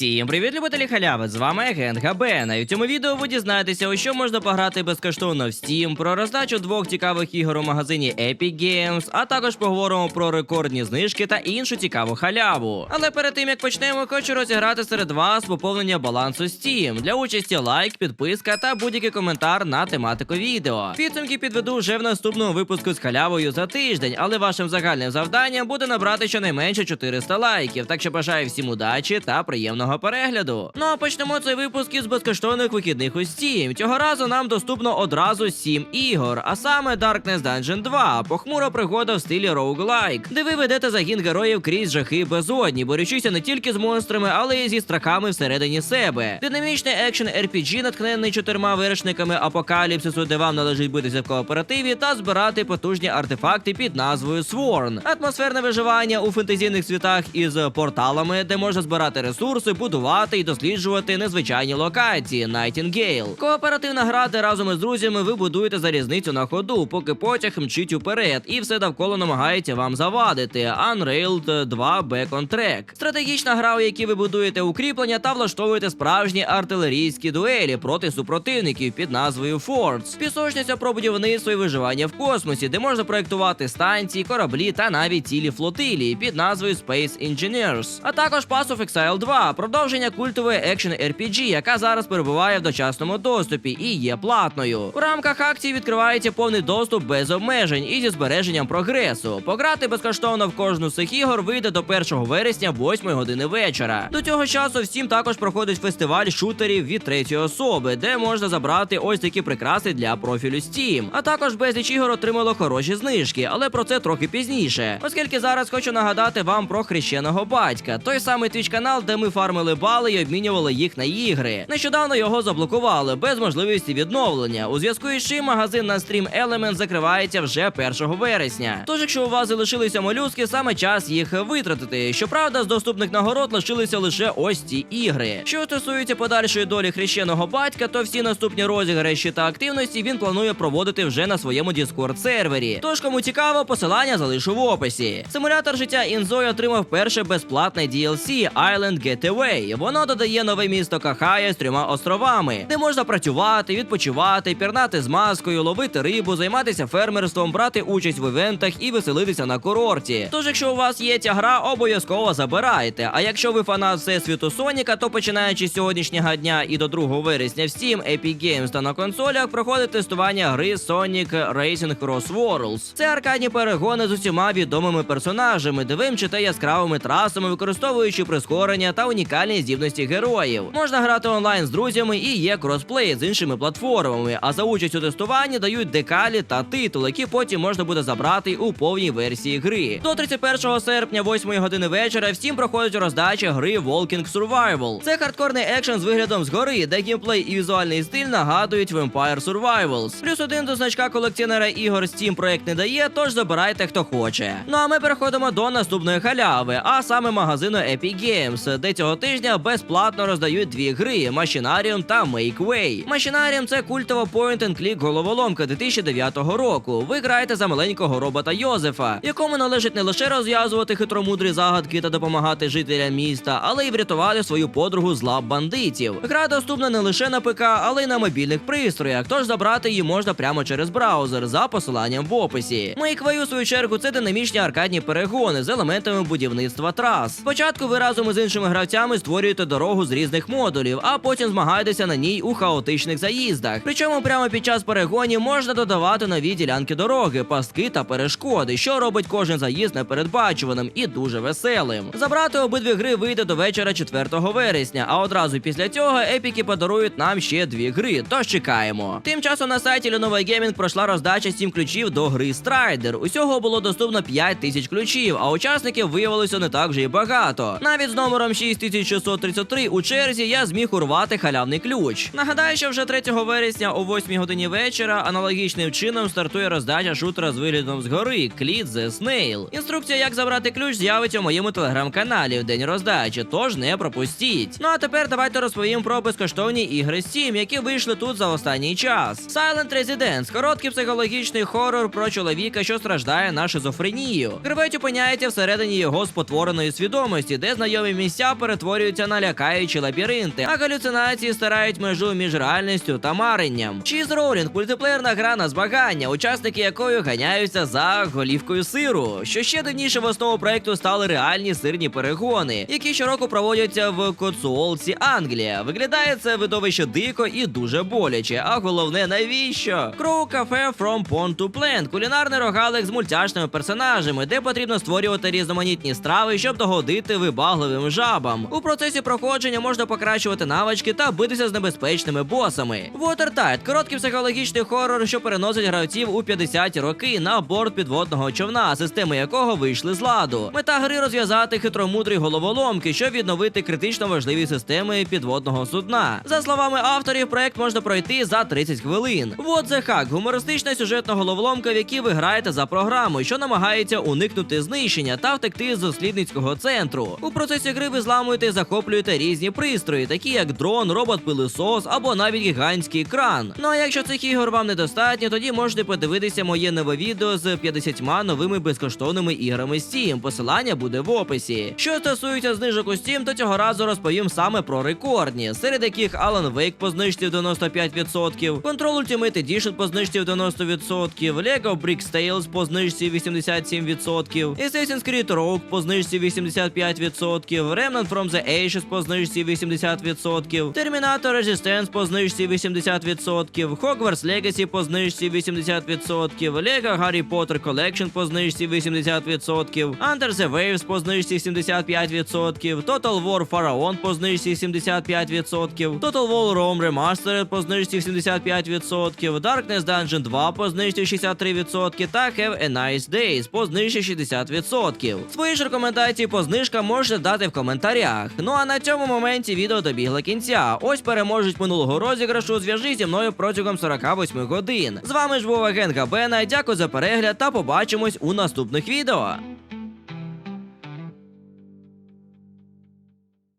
Всім привіт, любителі халяви! З вами агент Габена. І в цьому відео ви дізнаєтеся, у що можна пограти безкоштовно в Steam, про роздачу двох цікавих ігор у магазині Epic Games, а також поговоримо про рекордні знижки та іншу цікаву халяву. Але перед тим як почнемо, хочу розіграти серед вас поповнення балансу Steam. Для участі лайк, підписка та будь-який коментар на тематику відео. Підсумки підведу вже в наступному випуску з халявою за тиждень, але вашим загальним завданням буде набрати щонайменше 400 лайків. Так що бажаю всім удачі та приємного перегляду. Ну а почнемо цей випуск із безкоштовних вихідних у Steam. Цього разу нам доступно одразу 7 ігор, а саме Darkness Dungeon 2, похмура пригода в стилі роуглайк, де ви ведете загін героїв крізь жахи безодні, борючися не тільки з монстрами, але й зі страхами всередині себе. Динамічний екшен RPG, натхнений чотирма вершниками апокаліпсису, де вам належить битися в кооперативі та збирати потужні артефакти під назвою Sworn. Атмосферне виживання у фентезійних світах із порталами, де можна збирати ресурси, будувати і досліджувати незвичайні локації. Nightingale. Кооперативна гра, де разом із друзями ви будуєте залізницю на ходу, поки потяг мчить уперед, і все довкола намагається вам завадити. Unrailed 2 Back on Track. Стратегічна гра, у якій ви будуєте укріплення та влаштовуєте справжні артилерійські дуелі проти супротивників під назвою Forts. Пісочниця про будівництво і виживання в космосі, де можна проектувати станції, кораблі та навіть цілі флотилії під назвою Space Engineers. А також Pass of Exile 2, продовження культової екшен RPG, яка зараз перебуває в дочасному доступі і є платною. У рамках акції відкривається повний доступ без обмежень і зі збереженням прогресу. Пограти безкоштовно в кожну з цих ігор вийде до 1 вересня 8 години вечора. До цього часу в Steam також проходить фестиваль шутерів від третьої особи, де можна забрати ось такі прикраси для профілю Steam. А також безліч ігор отримало хороші знижки, але про це трохи пізніше. Оскільки зараз хочу нагадати вам про хрещеного батька, той самий твіч канал, де ми фармили бали і обмінювали їх на ігри. Нещодавно його заблокували без можливості відновлення. У зв'язку із чим магазин на Stream Element закривається вже 1 вересня. Тож, якщо у вас залишилися молюски, саме час їх витратити. Щоправда, з доступних нагород лишилися лише ось ці ігри. Що стосується подальшої долі хрещеного батька, то всі наступні розіграші та активності він планує проводити вже на своєму Discord сервері. Тож, кому цікаво, посилання залишу в описі. Симулятор життя Інзой отримав перше безплатне DLC Island Getaway. Воно додає нове місто Кахая з трьома островами, де можна працювати, відпочивати, пірнати з маскою, ловити рибу, займатися фермерством, брати участь в івентах і веселитися на курорті. Тож, якщо у вас є ця гра, обов'язково забирайте. А якщо ви фанат всесвіту Соніка, то починаючи з сьогоднішнього дня і до 2 вересня в Steam, Epic Games та на консолях проходить тестування гри Sonic Racing Cross Worlds. Це аркадні перегони з усіма відомими персонажами, де ви мчите яскравими трасами, використовуючи прискорення та унікальні здібності героїв. Можна грати онлайн з друзями і є кросплей з іншими платформами. А за участь у тестуванні дають декалі та титули, які потім можна буде забрати у повній версії гри. До 31 серпня, 8 години вечора, всім проходить роздача гри Walking Survival. Це хардкорний екшен з виглядом згори, де геймплей і візуальний стиль нагадують Vampire Survivals. Плюс один до значка колекціонера ігор Steam проект не дає, тож забирайте хто хоче. Ну а ми переходимо до наступної халяви, а саме магазину Epic Games, де цього тижня безплатно роздають дві гри Machinarium та Make Way. Це культова point-and-click головоломка 2009 року. Ви граєте за маленького робота Йозефа, якому належить не лише розв'язувати хитромудрі загадки та допомагати жителям міста, але й врятувати свою подругу з лап бандитів. Гра доступна не лише на ПК, але й на мобільних пристроях, тож забрати її можна прямо через браузер за посиланням в описі. Make у свою чергу, це динамічні аркадні перегони з елементами будівництва трас. Спочатку ви разом із іншими гравцями створюєте дорогу з різних модулів, а потім змагаєтеся на ній у хаотичних заїздах. Причому прямо під час перегонів можна додавати нові ділянки дороги, пастки та перешкоди, що робить кожен заїзд непередбачуваним і дуже веселим. Забрати обидві гри вийде до вечора 4 вересня, а одразу після цього епіки подарують нам ще дві гри. Тож чекаємо. Тим часом на сайті Lenovo Gaming пройшла роздача 7 ключів до гри Strider. Усього було доступно 5 тисяч ключів, а учасників виявилося не так вже й багато. Навіть з номером 6633 у черзі я зміг урвати халявний ключ. Нагадаю, що вже 3 вересня о 8 годині вечора аналогічним чином стартує роздача шутера з виглядом згори Кліт The Snail. Інструкція, як забрати ключ, з'явиться у моєму телеграм-каналі в день роздачі, тож не пропустіть. Ну а тепер давайте розповім про безкоштовні ігри Steam, які вийшли тут за останній час. Silent Residence – короткий психологічний хорор про чоловіка, що страждає на шизофренію. Гравець опиняється всередині його спотвореної свідомості, де знайомі місця перетворюються перетворюються на лякаючі лабіринти, а галюцинації стирають межу між реальністю та маренням. Cheese Rolling – мультиплеєрна гра на змагання, учасники якої ганяються за голівкою сиру. Що ще дивніше в основу проекту стали реальні сирні перегони, які щороку проводяться в Коцуолці, Англія. Виглядає це видовище дико і дуже боляче. А головне, навіщо? Crow Cafe From Pond to Plant – кулінарний рогалик з мультяшними персонажами, де потрібно створювати різноманітні страви, щоб догодити вибагливим жабам. У процесі проходження можна покращувати навички та битися з небезпечними босами. Watertight – короткий психологічний хорор, що переносить гравців у 50-ті роки на борт підводного човна, системи якого вийшли з ладу. Мета гри розв'язати хитромудрі головоломки, щоб відновити критично важливі системи підводного судна. За словами авторів, проект можна пройти за 30 хвилин. What the Hack – гумористична сюжетна головоломка, в якій ви граєте за програмою, що намагається уникнути знищення та втекти з дослідницького центру. У процесі гри ви зламуєте і захоплюєте різні пристрої, такі як дрон, робот-пилисос або навіть гігантський кран. Ну а якщо цих ігор вам недостатньо, тоді можете подивитися моє нове відео з 50 новими безкоштовними іграми Steam. Посилання буде в описі. Що стосується знижок у Steam, то цього разу розповім саме про рекордні, серед яких Alan Wake по знижці в 95%, Control Ultimate Edition по знижці в 90%, Lego Bricks Tales по знижці 87%, Assassin's Creed Rogue по знижці 85%, Remnant from the Ashes по знижці 80%, Terminator Resistance по знижці 80%, Hogwarts Legacy по знижці 80%, Lego Harry Potter Collection по знижці 80%, Under the Waves по знижці 75%, Total War Pharaon по знижці 75%, Total War Rome Remastered по знижці 75%, Darkness Dungeon 2 по знижці 63% та Have a Nice Days по знижці 60%. Свої ж рекомендації по знижкам можете дати в коментарях. Ну а на цьому моменті відео добігло кінця. Ось переможець минулого розіграшу. Зв'яжись зі мною протягом 48 годин. З вами ж був агент Габена. Дякую за перегляд та побачимось у наступних відео.